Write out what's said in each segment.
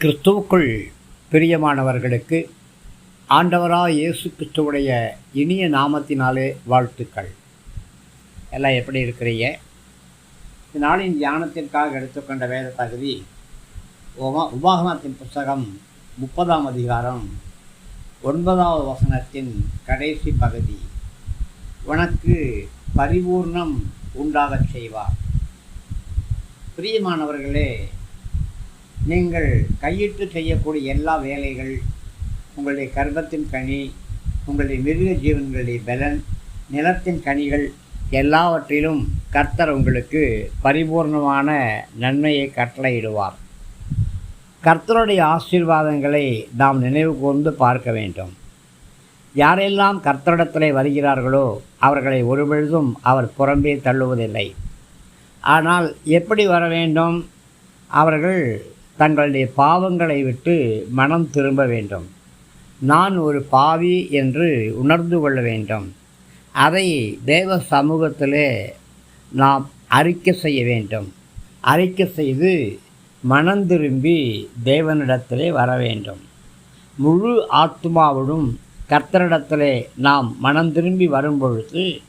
கிறிஸ்துவுக்குள் பிரியமானவர்களுக்கு ஆண்டவராக இயேசு கிறிஸ்துவுடைய இனிய நாமத்தினாலே வாழ்த்துக்கள். எல்லாம் எப்படி இருக்கிறீங்க? நாளின் தியானத்திற்காக எடுத்துக்கொண்ட வேத தகுதி உமா உபாகமத்தின் புஸ்தகம் முப்பதாம் அதிகாரம் ஒன்பதாவது வசனத்தின் கடைசி பகுதி. உனக்கு பரிபூர்ணம் உண்டாகச் செய்வார். பிரியமானவர்களே நீங்கள் கையிட்டு செய்யக்கூடிய எல்லா வேலைகள் உங்களுடைய கர்ப்பத்தின் கனி உங்களுடைய மிருக ஜீவன்களுடைய பலன் நிலத்தின் கனிகள் எல்லாவற்றிலும் கர்த்தர் உங்களுக்கு பரிபூர்ணமான நன்மையை கட்டளையிடுவார். கர்த்தருடைய ஆசீர்வாதங்களை நாம் நினைவு கூர்ந்து பார்க்க வேண்டும். யாரெல்லாம் கர்த்தரிடத்திலே வருகிறார்களோ அவர்களை ஒருபொழுதும் அவர் புறம்பே தள்ளுவதில்லை. ஆனால் எப்படி வர வேண்டும்? அவர்கள் தங்களுடைய பாவங்களை விட்டு மனம் திரும்ப வேண்டும். நான் ஒரு பாவி என்று உணர்ந்து கொள்ள வேண்டும். அதை தேவ சமூகத்திலே நாம் அறிக்கை செய்ய வேண்டும். அறிக்கை செய்து மனம் திரும்பி தேவனிடத்திலே வர வேண்டும். முழு ஆத்மாவோடும் கர்த்தரிடத்திலே நாம் மனம் திரும்பி வரும்பொழுது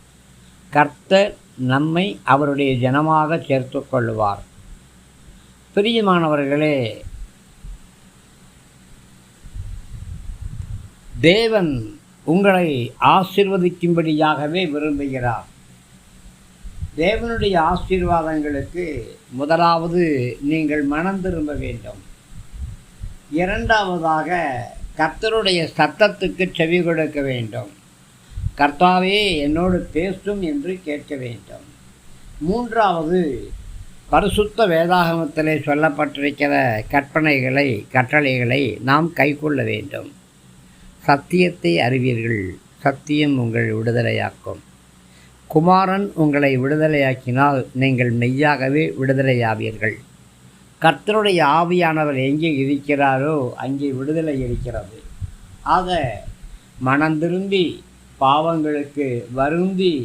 கர்த்தர் நம்மை அவருடைய ஜனமாக சேர்த்து கொள்ளுவார். பிரியமானவர்களே தேவன் உங்களை ஆசிர்வதிக்கும்படியாகவே விரும்புகிறார். தேவனுடைய ஆசீர்வாதங்களுக்கு முதலாவது நீங்கள் மனம் திரும்ப வேண்டும். இரண்டாவதாக கர்த்தருடைய சத்தத்துக்கு செவி கொடுக்க வேண்டும். கர்த்தாவே என்னோடு பேசும் என்று கேட்க வேண்டும். மூன்றாவது பரிசுத்த வேதாகமத்திலே சொல்லப்பட்டிருக்கிற கற்பனைகளை கட்டளைகளை நாம் கைக்கொள்ள வேண்டும். சத்தியத்தை அறிவீர்கள் சத்தியம் உங்கள் விடுதலையாக்கும். குமாரன் உங்களை விடுதலையாக்கினால் நீங்கள் மெய்யாகவே விடுதலையாவீர்கள். கர்த்தருடைய ஆவியானவர் எங்கே இருக்கிறாரோ அங்கே விடுதலை இருக்கிறது. ஆக மனம் திரும்பி பாவங்களுக்கு வருந்தி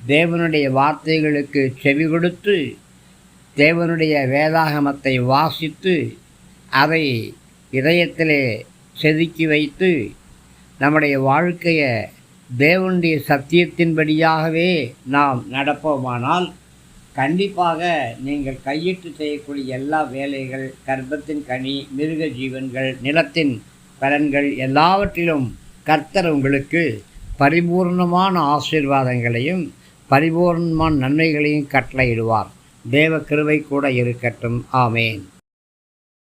தேவனுடைய வார்த்தைகளுக்கு செவி கொடுத்து தேவனுடைய வேதாகமத்தை வாசித்து அதை இதயத்திலே செதுக்கி வைத்து நம்முடைய வாழ்க்கையை தேவனுடைய சத்தியத்தின்படியாகவே நாம் நடப்போமானால் கண்டிப்பாக நீங்கள் கையிட்டு செய்யக்கூடிய எல்லா வேலைகள் கர்ப்பத்தின் கனி மிருக ஜீவன்கள் நிலத்தின் பலன்கள் எல்லாவற்றிலும் கர்த்தர் உங்களுக்கு பரிபூர்ணமான ஆசீர்வாதங்களையும் பரிபூர்ணமான நன்மைகளையும் கட்டளையிடுவார். தேவ கிருவை கூட இருக்கட்டும். ஆமேன்.